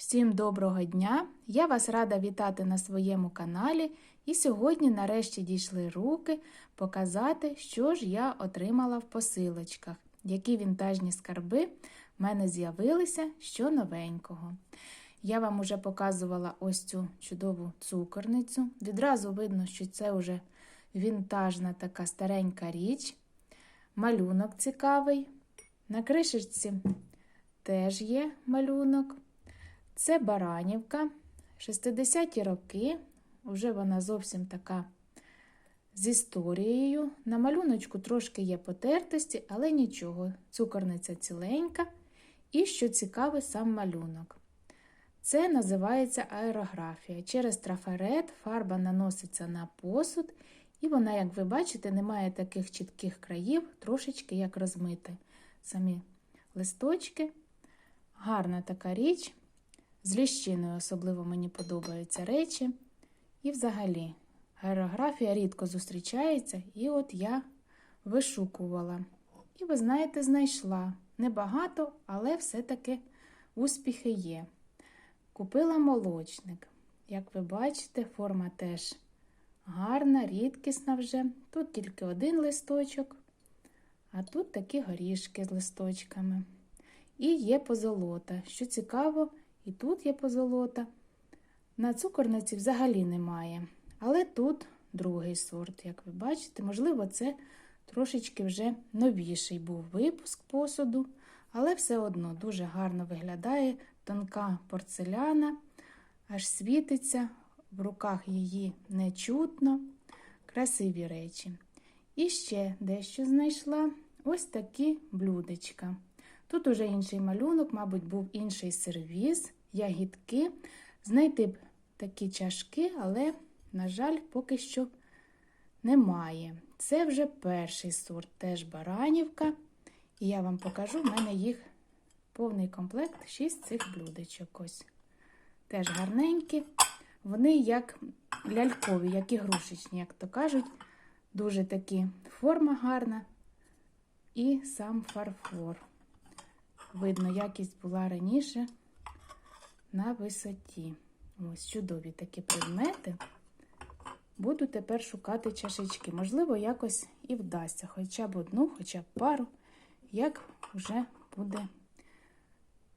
Всім доброго дня! Я вас рада вітати на своєму каналі. І сьогодні нарешті дійшли руки показати, що ж я отримала в посилочках, які вінтажні скарби в мене з'явилися що новенького. Я вам уже показувала ось цю чудову цукорницю. Відразу видно, що це вже вінтажна така старенька річ. Малюнок цікавий. На кришечці теж є малюнок. Це Баранівка, 60-ті роки, вже вона зовсім така з історією. На малюночку трошки є потертості, але нічого, цукорниця ціленька. І що цікавий сам малюнок. Це називається аерографія. Через трафарет фарба наноситься на посуд, і вона, як ви бачите, не має таких чітких країв, трошечки як розмити. Самі листочки. Гарна така річ. З ліщиною особливо мені подобаються речі. І взагалі, аерографія рідко зустрічається, і от я вишукувала. І, ви знаєте, знайшла. Небагато, але все-таки успіхи є. Купила молочник. Як ви бачите, форма теж гарна, рідкісна вже. Тут тільки один листочок, а тут такі горішки з листочками. І є позолота. Що цікаво, і тут є позолота. На цукорниці взагалі немає. Але тут другий сорт, як ви бачите, можливо, це трошечки вже новіший був випуск посуду, але все одно дуже гарно виглядає тонка порцеляна, аж світиться, в руках її не чутно. Красиві речі. І ще дещо знайшла ось такі блюдечка. Тут уже інший малюнок, мабуть, був інший сервіз, ягідки. Знайти б такі чашки, але, на жаль, поки що немає. Це вже перший сорт, теж баранівка. І я вам покажу, в мене їх повний комплект, 6 цих блюдечок. ось. Теж гарненькі. Вони як лялькові, як ігрушечні, як то кажуть. Дуже такі форма гарна. І сам фарфор. Видно, якість була раніше на висоті. Ось чудові такі предмети. Буду тепер шукати чашечки. Можливо, якось і вдасться, хоча б одну, хоча б пару, як вже буде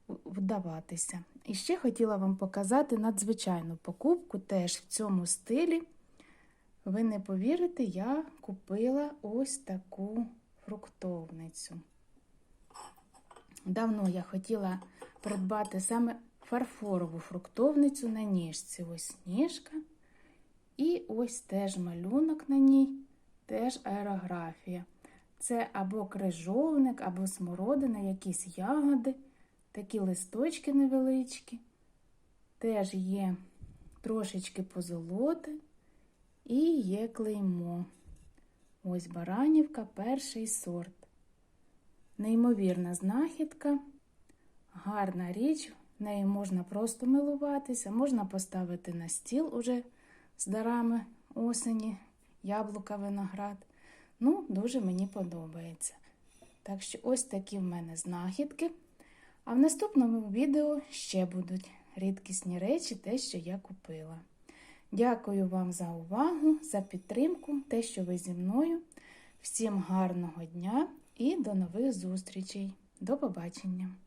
вдаватися. І ще хотіла вам показати надзвичайну покупку, теж в цьому стилі. Ви не повірите, я купила ось таку фруктовницю. Давно я хотіла придбати саме фарфорову фруктовницю на ніжці. Ось ніжка. І ось теж малюнок на ній, теж аерографія. Це або крижовник, або смородина, якісь ягоди, такі листочки невеличкі. Теж є трошечки позолоти і є клеймо. Ось баранівка, перший сорт. Неймовірна знахідка, гарна річ, нею можна просто милуватися, можна поставити на стіл уже з дарами осені, яблука, виноград. Ну, дуже мені подобається. Так що ось такі в мене знахідки. А в наступному відео ще будуть рідкісні речі, те, що я купила. Дякую вам за увагу, за підтримку, те, що ви зі мною. Всім гарного дня! І до нових зустрічей. До побачення!